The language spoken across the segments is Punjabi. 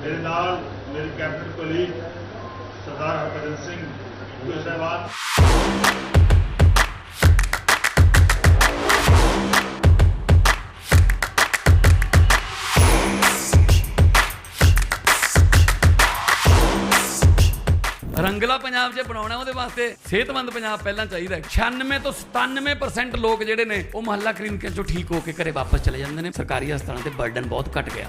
ਮੇਰੇ ਨਾਲ ਮੇਰੇ ਕੈਬਨਿਟ ਕੋਲੀਗ ਸਰਦਾਰ ਹਰਭਜਨ ਸਿੰਘ ਕੋਈ ਸਾਹਿਬਾਨ ਰੰਗਲਾ ਪੰਜਾਬ ਜੇ ਬਣਾਉਣਾ ਉਹਦੇ ਵਾਸਤੇ ਸਿਹਤਮੰਦ ਪੰਜਾਬ ਪਹਿਲਾਂ ਚਾਹੀਦਾ ਹੈ। 96 ਤੋਂ 97% ਲੋਕ ਜਿਹੜੇ ਨੇ ਉਹ ਮੁਹੱਲਾ ਕਲੀਨਿਕਾਂ ਚੋਂ ਠੀਕ ਹੋ ਕੇ ਘਰੇ ਵਾਪਸ ਚਲੇ ਜਾਂਦੇ ਨੇ ਸਰਕਾਰੀ ਹਸਪਤਾਲਾਂ ਤੇ ਬਰਡਨ ਬਹੁਤ ਘਟ ਗਿਆ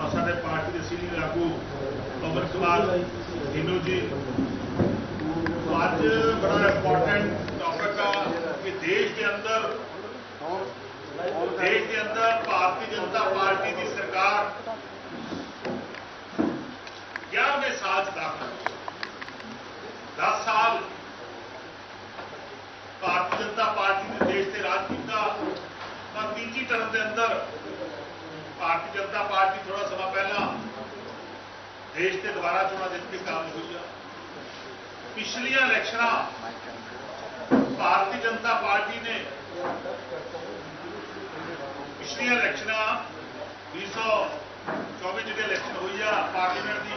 ਔਰ ਸਾਡੇ ਪਾਰਟੀ ਦੇ ਸੀਨੀਅਰ ਆਗੂ ਪਵਨ ਕੁਮਾਰ ਢਿੱਲੋਂ ਜੀ ਸੋ ਅੱਜ ਬੜਾ ਇੰਪੋਰਟੈਂਟ ਟੌਪਿਕ ਆ ਕਿ ਦੇਸ਼ ਦੇ ਅੰਦਰ ਦੇਸ਼ ਦੇ ਅੰਦਰ ਭਾਰਤੀ ਜਨਤਾ ਪਾਰਟੀ ਦੀ ਸਰਕਾਰ 11ਵੇਂ ਸਾਲ ਚ ਦਾਖਲ 10 ਸਾਲ ਭਾਰਤੀ ਜਨਤਾ ਪਾਰਟੀ ਨੇ ਦੇਸ਼ ਤੇ ਰਾਜ ਕੀਤਾ ਪਰ ਤੀਜੀ ਟਰਮ ਦੇ ਅੰਦਰ ਭਾਰਤੀ ਜਨਤਾ ਪਾਰਟੀ ਥੋੜਾ ਸਮਾਂ ਪਹਿਲਾਂ ਦੇਸ਼ ਤੇ ਦੁਬਾਰਾ ਚੋਣਾਂ ਜਿੱਤ ਕੇ ਕਾਮਯਾਬ ਹੋਈ ਆ ਪਿਛਲੀਆਂ ਇਲੈਕਸ਼ਨਾਂ ਭਾਰਤੀ ਜਨਤਾ ਪਾਰਟੀ ਨੇ ਪਿਛਲੀਆਂ ਇਲੈਕਸ਼ਨਾਂ 2024 ਜਿਹੜੀ ਇਲੈਕਸ਼ਨ ਹੋਈ ਆ ਪਾਰਲੀਮੈਂਟ ਦੀ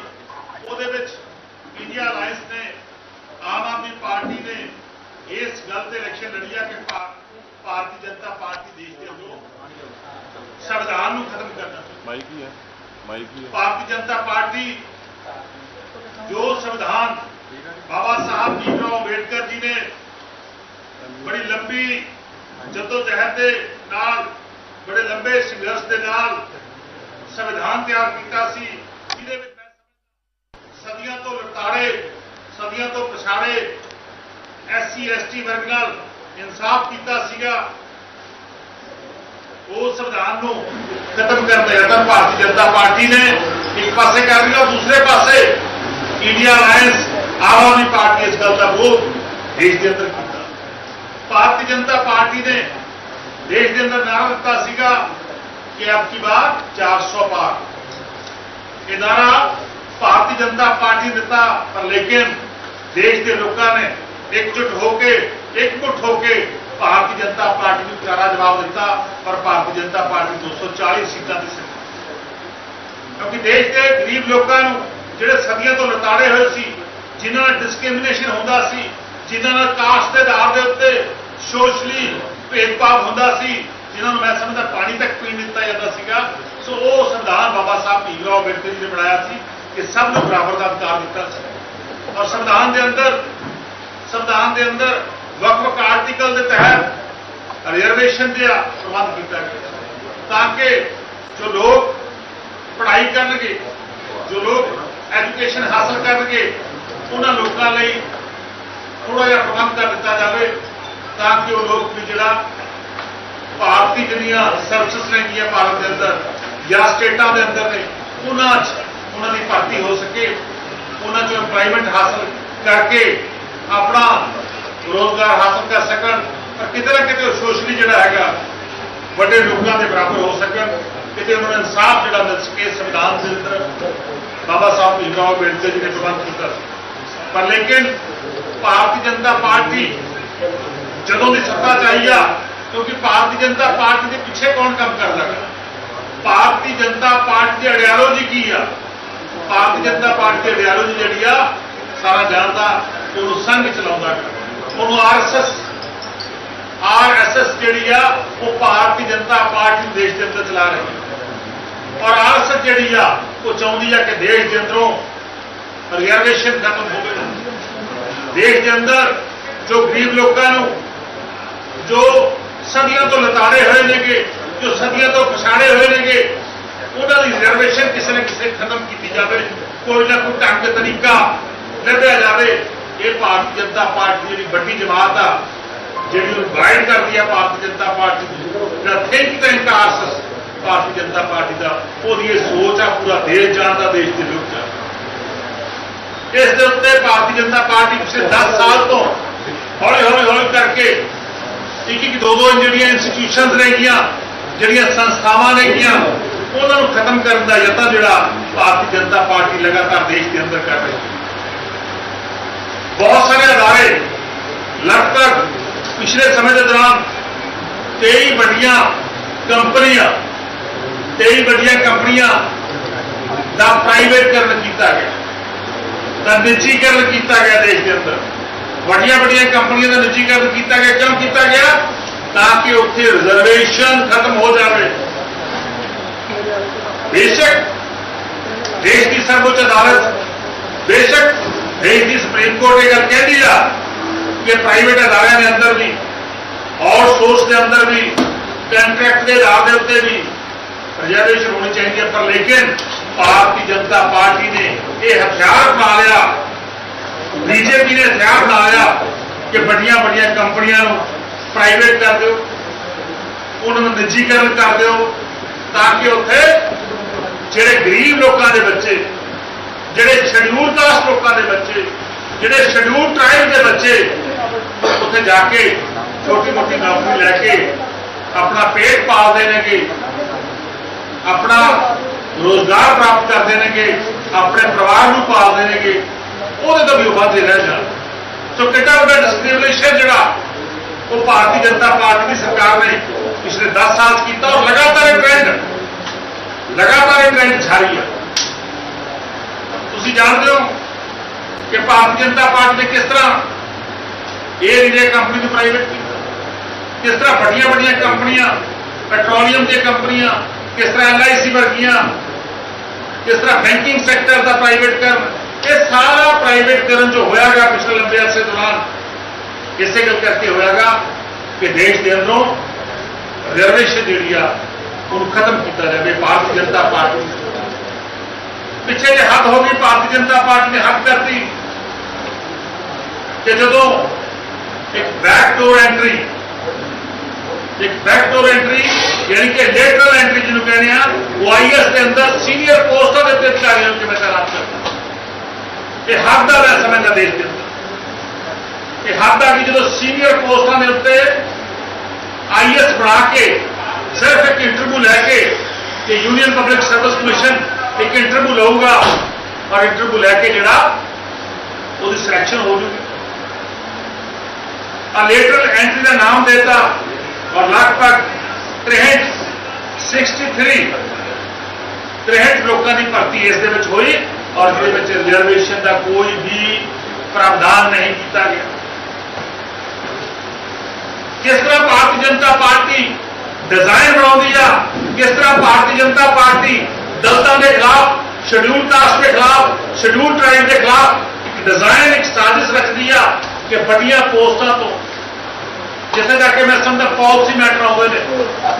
ਉਹਦੇ ਵਿੱਚ ਇੰਡੀਆ ਅਲਾਈਅੰਸ ਨੇ ਆਮ ਆਦਮੀ ਪਾਰਟੀ ਨੇ ਇਸ ਗੱਲ ਤੇ ਇਲੈਕਸ਼ਨ ਲੜੀ ਆ ਕਿ ਭਾਰਤੀ ਜਨਤਾ ਪਾਰਟੀ ਦੇਸ਼ ਦੇ ਅੰਦਰੋਂ ਸੰਵਿਧਾਨ ਨੂੰ ਖਤਮ ਕਰਨਾ ਮਾਈਕ ਹੀ ਹੈ ਮਾਈਕ ਹੀ ਹੈ। ਭਾਰਤੀ ਜਨਤਾ ਪਾਰਟੀ ਜੋ ਸੰਵਿਧਾਨ ਬਾਬਾ ਸਾਹਿਬ ਭੀਮਰਾਓ ਅੰਬੇਡਕਰ ਜੀ ਨੇ ਬੜੀ ਲੰਬੀ ਜਦੋਜਹਿਦ ਦੇ ਨਾਲ, ਬੜੇ ਲੰਬੇ ਸੰਘਰਸ਼ ਦੇ ਨਾਲ ਸੰਵਿਧਾਨ ਤਿਆਰ ਕੀਤਾ ਸੀ। ਜਿਹਦੇ ਵਿੱਚ ਸਦੀਆਂ ਤੋਂ ਲਤਾੜੇ ਸਦੀਆਂ ਤੋਂ ਪਛਾੜੇ, ਐਸਸੀ, ਐਸਟੀ ਵਰਗ ਨਾਲ ਇਨਸਾਫ ਕੀਤਾ ਸੀਗਾ। ਉਹ ਸੰਵਿਧਾਨ ਨੂੰ ਖਤਮ ਕਰਨ ਦਾ ਯਤਨ ਭਾਰਤੀ ਜਨਤਾ ਪਾਰਟੀ ਨੇ ਇੱਕ ਪਾਸੇ ਕਰ ਲਿਆ ਦੂਸਰੇ ਪਾਸੇ India alliance Aam Aadmi Party ਇਸ ਗੱਲ ਦਾ ਵਿਰੋਧ ਦੇਸ਼ ਦੇ ਅੰਦਰ ਕੀਤਾ। ਭਾਰਤੀ ਜਨਤਾ ਪਾਰਟੀ ਨੇ ਦੇਸ਼ ਦੇ ਅੰਦਰ ਨਾਰਾ ਦਿੱਤਾ ਸੀਗਾ ਕਿ ਅਬ ਕੀ ਬਾਤ 400 ਪਾਰ। ਇਹ ਨਾਰਾ ਭਾਰਤੀ ਜਨਤਾ ਪਾਰਟੀ ਦਿੱਤਾ, ਪਰ ਲੇਕਿਨ ਦੇਸ਼ ਦੇ ਲੋਕਾਂ ਨੇ ਇਕਜੁੱਟ ਹੋ ਕੇ, ਇਕਮੁੱਠ ਹੋ ਕੇ ਭਾਰਤੀ ਜਨਤਾ ਪਾਰਟੀ ਨੂੰ ਕਰਾਰਾ ਜਵਾਬ ਦਿੱਤਾ, ਪਰ ਭਾਰਤੀ ਜਨਤਾ ਪਾਰਟੀ 240 ਸੀਟਾਂ ਤੇ ਸੀ ਕਿਉਂਕਿ ਦੇਸ਼ ਦੇ ਗਰੀਬ ਲੋਕਾਂ ਨੂੰ ਜਿਹੜੇ ਸਦੀਆਂ ਤੋਂ ਲਤਾੜੇ ਹੋਏ ਸੀ ਜਿਨ੍ਹਾਂ ਨਾਲ ਡਿਸਕ੍ਰਿਮੀਨੇਸ਼ਨ ਹੁੰਦਾ ਸੀ, ਜਿਨ੍ਹਾਂ ਨਾਲ ਕਾਸਟ ਦੇ ਆਧਾਰ ਦੇ ਉੱਤੇ ਸੋਸ਼ਲੀ ਭੇਦਭਾਵ ਹੁੰਦਾ ਸੀ, ਜਿਨ੍ਹਾਂ ਨੂੰ ਮੈਂ ਸਮਝਦਾ ਪਾਣੀ ਤੱਕ ਪੀਣ ਦਿੱਤਾ ਜਾਂਦਾ ਸੀਗਾ। ਸੋ ਉਹ ਸੰਵਿਧਾਨ ਬਾਬਾ ਸਾਹਿਬ ਭੀਮਰਾਓ ਅੰਬੇਡਕਰ ਜੀ ਨੇ ਬਣਾਇਆ ਸੀ ਕਿ ਸਭ ਨੂੰ ਬਰਾਬਰ ਦਾ ਅਧਿਕਾਰ ਦਿੱਤਾ ਸੀ। ਔਰ ਸੰਵਿਧਾਨ ਦੇ ਅੰਦਰ, ਸੰਵਿਧਾਨ ਦੇ ਅੰਦਰ ਵੱਖ-ਵੱਖ ਆਰਟੀਕਲ ਦੇ ਤਹਿਤ ਰਿਜ਼ਰਵੇਸ਼ਨ ਦੇ ਪ੍ਰਬੰਧ ਕੀਤਾ ਗਿਆ ਤਾਂ ਕਿ ਜੋ ਲੋਕ ਪੜ੍ਹਾਈ ਕਰਨਗੇ, ਜੋ ਲੋਕ ਐਜੂਕੇਸ਼ਨ ਹਾਸਲ ਕਰਨਗੇ ਉਹਨਾਂ ਲੋਕਾਂ ਲਈ ਥੋੜਾ ਜਿਹਾ ਪ੍ਰਬੰਧ ਕਰ ਦਿੱਤਾ ਜਾਵੇ ਤਾਂ ਕਿ ਉਹ ਲੋਕ ਵੀ ਜਿਹੜਾ ਭਾਰਤੀ ਜਿਹੜੀਆਂ ਸਰਵਿਸਿਜ਼ ਲੈਂਦੀਆਂ ਭਾਰਤ ਦੇ ਅੰਦਰ ਜਾਂ ਸਟੇਟਾਂ ਦੇ ਅੰਦਰ ਨੇ, ਉਹਨਾਂ 'ਚ ਉਹਨਾਂ ਦੀ ਭਰਤੀ ਹੋ ਸਕੇ, ਉਹਨਾਂ 'ਚੋਂ ਐਮਪਲੋਇਮੈਂਟ ਹਾਸਲ ਕਰਕੇ ਆਪਣਾ ਰੋਜ਼ਗਾਰ ਹਾਸਲ ਕਰ ਸਕਣ, ਪਰ ਕਿਤੇ ਨਾ ਕਿਤੇ ਸੋਸ਼ਲੀ ਜਿਹੜਾ ਹੈਗਾ, ਵੱਡੇ ਲੋਕਾਂ ਦੇ ਬਰਾਬਰ ਹੋ ਸਕਣ, ਕਿਤੇ ਉਹਨਾਂ ਨੂੰ ਇਨਸਾਫ ਜਿਹੜਾ ਮਿਲ ਸਕੇ ਸੰਵਿਧਾਨ ਦੇ ਅੰਦਰ। ਬਾਬਾ ਸਾਹਿਬ ਭੀਮਰਾਓ ਅੰਬੇਡਕਰ ਜੀ ਨੇ ਪ੍ਰਬੰਧ ਕੀਤਾ ਸੀ। ਪਰ ਲੇਕਿਨ ਭਾਰਤੀ ਜਨਤਾ ਪਾਰਟੀ ਜਦੋਂ ਦੀ ਸੱਤਾ 'ਚ ਆਈ ਆ, ਕਿਉਂਕਿ ਭਾਰਤੀ ਜਨਤਾ ਪਾਰਟੀ ਦੇ ਪਿੱਛੇ ਕੌਣ ਕੰਮ ਕਰਦਾ ਹੈ? ਭਾਰਤੀ ਜਨਤਾ ਪਾਰਟੀ ਦੀ ਆਈਡੀਓਲੋਜੀ ਕੀ ਆ? ਭਾਰਤੀ ਜਨਤਾ ਪਾਰਟੀ ਦੀ ਆਈਡੀਓਲੋਜੀ ਜਿਹੜੀ ਆ, ਸਾਰਾ ਜਾਣਦਾ ਕਿ ਉਹ ਸੰਘ ਚਲਾਉਂਦਾ ਹੈ। ਉਹਨੂੰ ਆਰਐਸਐਸ ਆਰਐਸਐਸ ਜਿਹੜੀ ਆ, ਉਹ ਭਾਰਤੀ ਜਨਤਾ ਪਾਰਟੀ ਦੇਸ਼ ਦੇ ਅੰਦਰ ਚਲਾ ਰਹੀ ਹੈ। ਔਰ ਆਰਐਸਐਸ ਜਿਹੜੀ ਆ, ਉਹ ਚਾਹੁੰਦੀ ਆ ਕਿ ਦੇਸ਼ ਦੇ ਅੰਦਰੋਂ ਰਿਜ਼ਰਵੇਸ਼ਨ ਖਤਮ ਹੋਵੇ ਦੇਸ਼ ਦੇ ਅੰਦਰ ਜੋ ਗਰੀਬ ਲੋਕਾਂ ਨੂੰ, ਜੋ ਸਦੀਆਂ ਤੋਂ ਲਤਾੜੇ ਹੋਏ ਨੇਗੇ, ਜੋ ਸਦੀਆਂ ਤੋਂ ਪਛਾੜੇ ਹੋਏ ਨੇਗੇ, ਉਹਨਾਂ ਦੀ ਰਿਜ਼ਰਵੇਸ਼ਨ ਕਿਸੇ ਨਾ ਕਿਸੇ ਖਤਮ ਕੀਤੀ ਜਾਵੇ। ਕੋਈ ਨਾ ਕੋਈ ਢੰਗ, ਤਰੀਕਾ ਲੱਭਿਆ ਜਾਵੇ। ਇਹ ਭਾਰਤੀ ਜਨਤਾ ਪਾਰਟੀ ਜਿਹੜੀ ਵੱਡੀ ਜਮਾਤ ਆ, ਜਿਹੜੀ ਉਹ ਗਾਈਡ ਕਰਦੀ ਆ ਭਾਰਤੀ ਜਨਤਾ ਪਾਰਟੀ ਦੀ, ਜਿਹੜਾ think tank RSS Bharatiya Janata Party ਦਾ, ਉਹਦੀ ਇਹ ਸੋਚ ਆ, ਪੂਰਾ ਦੇਸ਼ ਜਾਣਦਾ, ਦੇਸ਼ ਦੇ ਲੋਕ ਜਾਣਦਾ। ਇਸ ਦੇ ਉੱਤੇ ਭਾਰਤੀ ਜਨਤਾ ਪਾਰਟੀ ਪਿਛਲੇ 10 ਸਾਲ ਤੋਂ ਹੌਲੀ ਹੌਲੀ ਹੌਲੀ ਕਰਕੇ ਇੱਕ ਇੱਕ ਦੋ ਦੋ ਜਿਹੜੀਆਂ ਇੰਸਟੀਟਿਊਸ਼ਨਸ ਨੇਗੀਆਂ ਜਿਹੜੀਆਂ ਸੰਸਥਾਵਾਂ ਨੇਗੀਆਂ ਉਹਨਾਂ ਨੂੰ ਖਤਮ ਕਰਨ ਦਾ ਯਤਨ ਜਿਹੜਾ ਭਾਰਤੀ ਜਨਤਾ ਪਾਰਟੀ ਲਗਾਤਾਰ ਦੇਸ਼ ਦੇ ਅੰਦਰ ਕਰ ਰਹੀ ਹੈ। ਬਹੁਤ ਸਾਰੇ ਅਦਾਰੇ ਲਗਭਗ ਪਿਛਲੇ ਸਮੇਂ ਦੇ ਦੌਰਾਨ 23 ਵੱਡੀਆਂ ਕੰਪਨੀਆਂ 23 ਵੱਡੀਆਂ ਕੰਪਨੀਆਂ ਦਾ ਪ੍ਰਾਈਵੇਟਕਰਨ ਕੀਤਾ ਗਿਆ। ਦਾ ਨਿੱਜੀਕਰਨ ਕੀਤਾ ਗਿਆ ਦੇਸ਼ ਦੇ ਅੰਦਰ। ਵੱਡੀਆਂ ਵੱਡੀਆਂ ਕੰਪਨੀਆਂ ਦਾ ਨਿੱਜੀਕਰਨ ਕੀਤਾ ਗਿਆ, ਕਿਉਂ ਕੀਤਾ ਗਿਆ? ਤਾਂ ਕਿ ਉੱਥੇ ਰਿਜ਼ਰਵੇਸ਼ਨ ਖਤਮ ਹੋ ਜਾਵੇ। ਬੇਸ਼ੱਕ, ਦੇਸ਼ ਦੀ ਸਰਵਉੱਚ ਅਦਾਲਤ, ਬੇਸ਼ੱਕ ਦੇਸ਼ ਦੀ ਸੁਪਰੀਮ ਕੋਰਟ ਇਹ ਗੱਲ ਕਹਿੰਦੀ ਆ ਕਿ ਪ੍ਰਾਈਵੇਟ ਅਦਾਰਿਆਂ ਦੇ ਅੰਦਰ ਵੀ ਆਊਟਸੋਰਸ ਦੇ ਅੰਦਰ ਵੀ ਕੰਟਰੈਕਟ ਦੇ ਆਧਾਰ ਦੇ ਉੱਤੇ ਵੀ ਰਿਜ਼ਰਵੇਸ਼ਨ ਹੋਣੀ ਚਾਹੀਦੀ ਹੈ ਪਰ ਲੇਕਿਨ ਭਾਰਤੀ ਜਨਤਾ ਪਾਰਟੀ ਨੇ ਇਹ ਹਥਿਆਰ ਬਣਾ ਲਿਆ। ਬੀਜੇਪੀ ਨੇ ਹਥਿਆਰ ਬਣਾ ਲਿਆ ਕਿ ਵੱਡੀਆਂ ਵੱਡੀਆਂ ਕੰਪਨੀਆਂ ਨੂੰ ਪ੍ਰਾਈਵੇਟ ਕਰ ਦਿਓ, ਉਹਨਾਂ ਨੂੰ ਨਿੱਜੀਕਰਨ ਕਰ ਦਿਓ, ਤਾਂ ਕਿ ਉੱਥੇ ਜਿਹੜੇ ਗਰੀਬ ਲੋਕਾਂ ਦੇ ਬੱਚੇ, ਜਿਹੜੇ ਸ਼ਡਿਊਲ ਕਾਸਟ ਲੋਕਾਂ ਦੇ ਬੱਚੇ, ਜਿਹੜੇ ਸ਼ਡਿਊਲ ਟ੍ਰਾਈਬ ਦੇ ਬੱਚੇ, ਉੱਥੇ ਜਾ ਕੇ ਛੋਟੀ ਮੋਟੀ ਨੌਕਰੀ ਲੈ ਕੇ ਆਪਣਾ ਪੇਟ ਪਾਲਦੇ ਨੇਗੇ, ਆਪਣਾ ਰੋਜ਼ਗਾਰ ਪ੍ਰਾਪਤ ਕਰਦੇ ਨੇਗੇ, ਆਪਣੇ ਪਰਿਵਾਰ ਨੂੰ ਪਾਲਦੇ ਨੇਗੇ, ਉਹਦੇ ਤੋਂ ਵੀ ਉਹ ਵਾਧੇ ਰਹਿ ਜਾਣ। ਸੋ ਕਿੱਡਾ ਵੱਡਾ ਡਿਸਕ੍ਰਿਮੀਨੇਸ਼ਨ ਜਿਹੜਾ, ਉਹ ਭਾਰਤੀ ਜਨਤਾ ਪਾਰਟੀ ਦੀ ਸਰਕਾਰ ਨੇ ਪਿਛਲੇ 10 ਸਾਲ ਕੀਤਾ ਔਰ ਲਗਾਤਾਰ ਇਹ ਟ੍ਰੈਂਡ ਲਗਾਤਾਰ ਇਹ ਟ੍ਰੈਂਡ ਜਾਰੀ ਹੈ ਤੁਸੀਂ ਜਾਣਦੇ ਹੋ ਕਿ ਭਾਰਤੀ ਜਨਤਾ ਪਾਰਟੀ ਨੇ ਕਿਸ ਤਰ੍ਹਾਂ 에ਅਰ ਇੰਡੀਆ ਕੰਪਨੀ ਨੂੰ ਪ੍ਰਾਈਵੇਟ ਕੀਤਾ? ਕਿਸ ਤਰ੍ਹਾਂ ਵੱਡੀਆਂ ਵੱਡੀਆਂ ਕੰਪਨੀਆਂ ਪੈਟਰੋਲੀਅਮ ਦੀਆਂ ਕੰਪਨੀਆਂ, ਕਿਸ ਤਰ੍ਹਾਂ ਐਲਆਈਸੀ ਵਰਗੀਆਂ ਕਿਸ ਤਰ੍ਹਾਂ ਬੈਂਕਿੰਗ ਸੈਕਟਰ ਦਾ ਪ੍ਰਾਈਵੇਟ ਕਰਨ ਇਹ ਸਾਰਾ ਪ੍ਰਾਈਵੇਟ ਕਰਨ ਜੋ ਹੋਇਆਗਾ ਪਿਛਲੇ ਲੰਬੇ ਅਰਸੇ ਦੌਰਾਨ ਇਸੇ ਗੱਲ ਕਰਕੇ ਹੋਇਆਗਾ ਕਿ ਦੇਸ਼ ਦੇ ਅੰਦਰੋਂ ਰਿਜ਼ਰਵੇਸ਼ਨ ਜਿਹੜੀ ਆ ਉਹਨੂੰ ਖਤਮ ਕੀਤਾ ਜਾਵੇ ਭਾਰਤੀ ਜਨਤਾ ਪਾਰਟੀ ਪਿੱਛੇ ਜੇ ਹੱਦ ਹੋ ਗਈ ਭਾਰਤੀ ਜਨਤਾ ਪਾਰਟੀ ਨੇ ਹੱਦ ਕਰਤੀ ਕਿ ਜਦੋਂ ਇੱਕ ਬੈਕ ਡੋਰ ਐਂਟਰੀ ਇੱਕ ਬੈਕ ਡੋਰ ਐਂਟਰੀ ਯਾਨੀ ਕਿ ਲੇਟਰਲ ਐਂਟਰੀ ਜਿਹਨੂੰ ਕਹਿੰਦੇ ਆ, ਉਹ ਆਈਐਸ ਦੇ ਅੰਦਰ ਸੀਨੀਅਰ ਪੋਸਟਾਂ ਦੇ ਉੱਤੇ ਅਧਿਕਾਰੀਆਂ ਨੂੰ ਕਿਵੇਂ ਤਾਇਨਾਤ ਕਰਦਾ ਇਹ ਹੱਦ ਦਾ ਮੈਂ ਸਮਝਦਾ ਦੇਸ਼ ਦੇ ਅੰਦਰ ਇਹ ਹੱਦ ਆ ਕਿ ਜਦੋਂ ਸੀਨੀਅਰ ਪੋਸਟਾਂ ਦੇ ਉੱਤੇ ਆਈਐਸ ਬਣਾ ਕੇ, ਸਿਰਫ ਇੱਕ ਇੰਟਰਵਿਊ ਲੈ ਕੇ ਕਿ ਯੂਨੀਅਨ ਪਬਲਿਕ ਸਰਵਿਸ ਕਮਿਸ਼ਨ ਇੱਕ ਇੰਟਰਵਿਊ ਲਊਗਾ, ਔਰ ਇੰਟਰਵਿਊ ਲੈ ਕੇ ਜਿਹੜਾ ਉਹਦੀ ਸਿਲੈਕਸ਼ਨ ਹੋ ਜੂਗੀ। ਆ ਲੇਟਰਲ ਐਂਟਰੀ ਦਾ ਨਾਮ ਦੇਤਾ ਔਰ ਲਗਭਗ 63 63 63 ਲੋਕਾਂ ਦੀ ਭਰਤੀ ਇਸ ਦੇ ਵਿੱਚ ਹੋਈ ਔਰ ਜਿਹਦੇ ਵਿੱਚ ਰਿਜ਼ਰਵੇਸ਼ਨ ਦਾ ਕੋਈ ਵੀ ਪ੍ਰਾਵਧਾਨ ਨਹੀਂ ਕੀਤਾ ਗਿਆ ਕਿਸ ਤਰ੍ਹਾਂ ਭਾਰਤੀ ਜਨਤਾ ਪਾਰਟੀ ਡਿਜ਼ਾਈਨ ਬਣਾਉਂਦੀ ਆ ਕਿਸ ਤਰ੍ਹਾਂ ਭਾਰਤੀ ਜਨਤਾ ਪਾਰਟੀ ਦਲਤਾਂ ਦੇ ਖਿਲਾਫ ਸ਼ਡਿਊਲ ਕਾਸਟ ਦੇ ਖਿਲਾਫ ਸ਼ਡਿਊਲ ਟ੍ਰਾਈਬ ਦੇ ਖਿਲਾਫ ਇੱਕ ਡਿਜ਼ਾਈਨ ਇੱਕ ਸਾਜ਼ਿਸ਼ ਰੱਖਦੀ ਆ ਕਿ ਵੱਡੀਆਂ ਪੋਸਟਾਂ ਤੋਂ ਜਿੱਥੇ ਤੱਕ ਕਿ ਮੈਂ ਸਮਝਦਾ ਪਾਲਿਸੀ ਮੈਟਰ ਆਉਂਦੇ ਨੇ,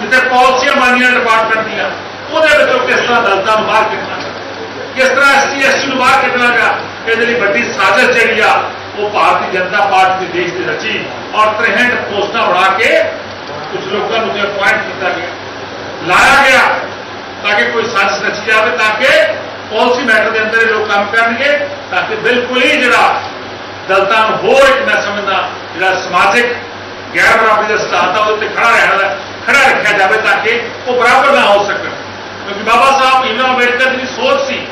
ਜਿੱਥੇ ਪਾਲਿਸੀਆਂ ਬਣਨੀਆਂ ਡਿਪਾਰਟਮੈਂਟ ਦੀਆਂ ਉਹਦੇ ਵਿੱਚੋਂ ਕਿਸ ਤਰ੍ਹਾਂ ਦਲਤਾਂ ਨੂੰ ਬਾਹਰ ਕੱਢਣਾ ਕਿਸ ਤਰ੍ਹਾਂ ਐਸਟੀ ਐਸਟੀ ਨੂੰ ਬਾਹਰ ਕੱਢਣਾਗਾ ਇਹਦੇ ਲਈ ਵੱਡੀ ਸਾਜ਼ਿਸ਼ ਜਿਹੜੀ ਆ, ਉਹ ਭਾਰਤੀ ਜਨਤਾ ਪਾਰਟੀ ਦੇ ਦੇਸ਼ ਦੀ ਰਚੀ ਔਰ 63 ਪੋਸਟਾਂ ਬਣਾ ਕੇ ਕੁਝ ਲੋਕਾਂ ਨੂੰ ਤੇ ਅਪਾਇੰਟ ਕੀਤਾ ਗਿਆ। ਲਾਇਆ ਗਿਆ ਤਾਂ ਕਿ ਕੋਈ ਸਾਜ਼ਿਸ਼ ਰਚੀ ਜਾਵੇ, ਤਾਂ ਕਿ ਪਾਲਿਸੀ ਮੈਟਰ ਦੇ ਅੰਦਰ ਇਹ ਲੋਕ ਕੰਮ ਕਰਨਗੇ, ਤਾਂ ਕਿ ਬਿਲਕੁਲ ਹੀ ਜਿਹੜਾ ਦਲਤਾਂ ਨੂੰ ਹੋਰ ਇੱਕ ਮੈਂ ਸਮਝਦਾ, ਜਿਹੜਾ ਸਮਾਜਿਕ ਗੈਰ ਬਰਾਬਰੀ ਦਾ ਸਿਧਾਂਤ ਆ ਉਹਦੇ ਤੇ ਖੜਾ ਰਹਿਣ ਦਾ, ਖੜਾ ਰੱਖਿਆ ਜਾਵੇ ਤਾਂ ਕਿ ਉਹ ਬਰਾਬਰ ਨਾ ਹੋ ਸਕਣ। ਕਿਉਂਕਿ ਬਾਬਾ ਸਾਹਿਬ ਭੀਮ ਰਾਓ ਅੰਬੇਡਕਰ ਦੀ ਸੋਚ ਸੀ।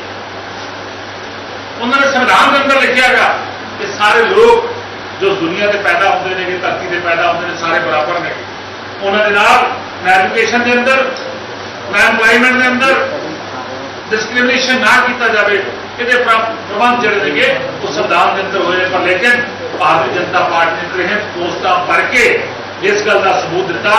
ਉਹਨਾਂ ਨੇ ਸੰਵਿਧਾਨ ਦੇ ਅੰਦਰ ਲਿਖਿਆਗਾ ਕਿ ਸਾਰੇ ਲੋਕ ਜੋ ਦੁਨੀਆ ਤੇ ਪੈਦਾ ਹੁੰਦੇ ਨੇ ਧਰਤੀ ਤੇ ਪੈਦਾ ਹੁੰਦੇ ਨੇ, ਸਾਰੇ ਬਰਾਬਰ ਨੇ। ਉਹਨਾਂ ਦੇ ਨਾਲ ਮੈਂ ਐਜੂਕੇਸ਼ਨ ਦੇ ਅੰਦਰ ਮੈਂ ਐਮਪਲਾਈਮੈਂਟ ਦੇ ਅੰਦਰ ਡਿਸਕ੍ਰਿਮੀਨੇਸ਼ਨ ਨਾ ਕੀਤਾ ਜਾਵੇ। ਇਹਦੇ ਪ੍ਰਬੰਧ ਜਿਹੜੇ ਨੇਗੇ, ਉਹ ਸੰਵਿਧਾਨ ਦੇ ਅੰਦਰ ਹੋਏ ਨੇ। ਪਰ ਲੇਕਿਨ ਭਾਰਤੀ ਜਨਤਾ ਪਾਰਟੀ ਨੇ ਪੋਸਟਾਂ ਭਰ ਕੇ ਇਸ ਗੱਲ ਦਾ ਸਬੂਤ ਦਿੱਤਾ।